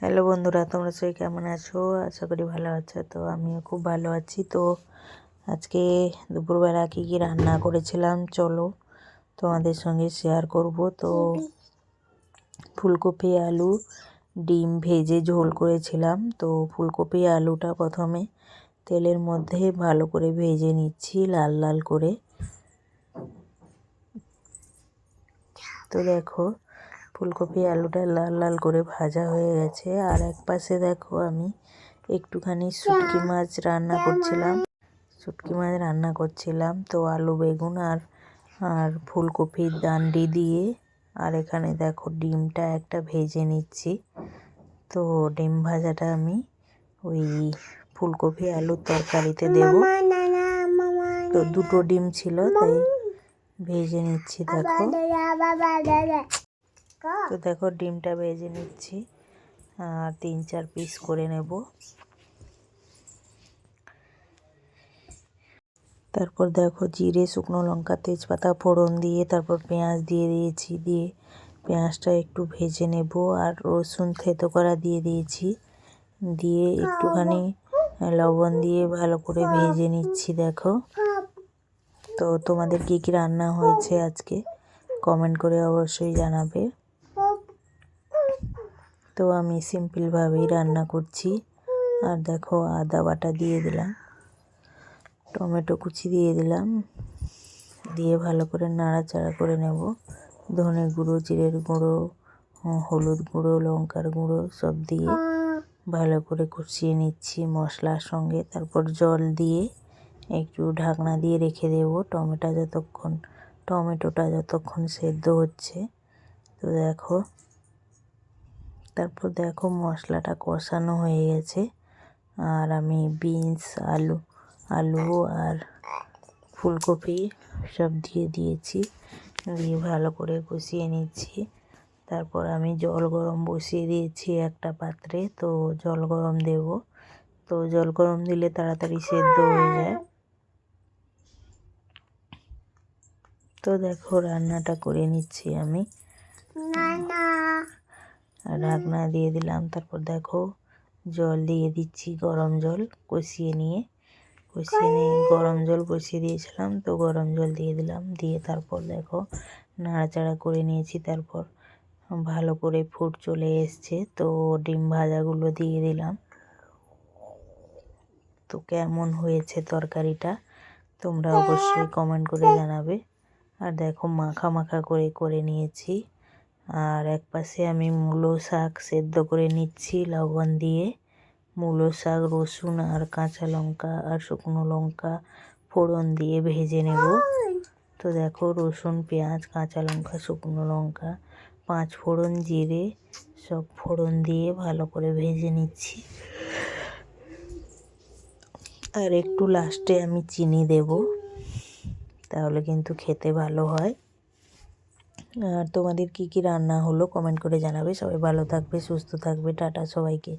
Hello বন্ধুরা, তোমরা সবাই কেমন আছো? আশা করি ভালো আছো। তো আমিও খুব ভালো আছি। তো আজকে দুপুরবেলা কী কী রান্না করেছিলাম, চলো তোমাদের সঙ্গে শেয়ার করব। তো ফুলকপি, আলু, ডিম ভেজে ঝোল করেছিলাম। তো ফুলকপি, আলুটা প্রথমে তেলের মধ্যে ভালো করে ভেজে নিচ্ছি, লাল লাল করে। তো দেখো ফুলকপি আলুটা লাল লাল করে ভাজা হয়ে গেছে। আর এক পাশে দেখো আমি একটুখানি শুটকি মাছ রান্না করছিলাম। শুটকি মাছ রান্না করছিলাম তো আলু বেগুন আর আর ফুলকপির ডান্ডি দিয়ে। আর এখানে দেখো ডিমটা একটা ভেজে নিচ্ছি। তো ডিম ভাজাটা আমি ওই ফুলকপি আলুর তরকারিতে দেব। তো দুটো ডিম ছিল তাই ভেজে নিচ্ছি দেখো। তো দেখো ডিমটা ভেজে নিচ্ছি। আর তিন চার পিস করে নেব। তারপর দেখো জিরে শুকনো লঙ্কা তেজপাতা ফোড়ন দিয়ে তারপর পেঁয়াজ দিয়ে দিয়েছি। দিয়ে পেঁয়াজটা একটু ভেজে নেব আর রসুন থেতো করা দিয়ে দিয়েছি। দিয়ে একটুখানি লবণ দিয়ে ভালো করে ভেজে নিচ্ছি দেখো। তো তোমাদের কী কী রান্না হয়েছে আজকে? কমেন্ট করে অবশ্যই জানাবে। তো আমি সিম্পলভাবেই রান্না করছি। আর দেখো আদা বাটা দিয়ে দিলাম, টমেটো কুচি দিয়ে দিলাম, দিয়ে ভালো করে নাড়াচাড়া করে নেব। ধনে গুঁড়ো, জিরের গুঁড়ো হলুদ গুঁড়ো, লঙ্কার গুঁড়ো সব দিয়ে ভালো করে কষিয়ে নিচ্ছি মশলার সঙ্গে। তারপর জল দিয়ে একটু ঢাকনা দিয়ে রেখে দেব টমেটো যতক্ষণ, টমেটোটা যতক্ষণ সেদ্ধ হচ্ছে। তো দেখো তারপর দেখো মশলাটা কষানো হয়ে গেছে। আর আমি বিনস, আলু আলু আর ফুলকপি সব দিয়ে দিয়েছি। দিয়ে ভালো করে কষিয়ে নিচ্ছি। তারপর আমি জল গরম বসিয়ে দিয়েছি একটা পাত্রে। তো জল গরম দেব। তো জল গরম দিলে তাড়াতাড়ি সেদ্ধ হয়ে যায়। তো দেখো রান্নাটা করে নিচ্ছি আমি। ঢাকনা দিয়ে দিলাম। তারপর দেখো জল দিয়ে দিচ্ছি গরম জল কষিয়ে নিয়ে। কষিয়ে নিয়ে গরম জল কষিয়ে দিয়েছিলাম, তো গরম জল দিয়ে দিলাম। দিয়ে তারপর দেখো নাড়াচাড়া করে নিয়েছি। তারপর ভালো করে ফুট চলে এসছে, তো ডিম ভাজাগুলো দিয়ে দিলাম। তো কেমন হয়েছে তরকারিটা তোমরা অবশ্যই কমেন্ট করে জানাবে। আর দেখো মাখা মাখা করে করে নিয়েছি। আর এক পাশে আমি মূলো শাক সেদ্ধ করে নিচ্ছি লবণ দিয়ে। মূলো শাক, রসুন আর কাঁচা লঙ্কা আর শুকনো লঙ্কা ফোড়ন দিয়ে ভেজে নেব। তো দেখো রসুন, পেঁয়াজ, কাঁচা লঙ্কা, শুকনো লঙ্কা, পাঁচ ফোড়ন জিরে সব ফোড়ন দিয়ে ভালো করে ভেজে নিচ্ছি। আর একটু লাস্টে আমি চিনি দেব, তাহলে কিন্তু খেতে ভালো হয়। আর তোমাদের কী কী রান্না হলো কমেন্ট করে জানাবে। সবাই ভালো থাকবে, সুস্থ থাকবে। টাটা সবাইকে।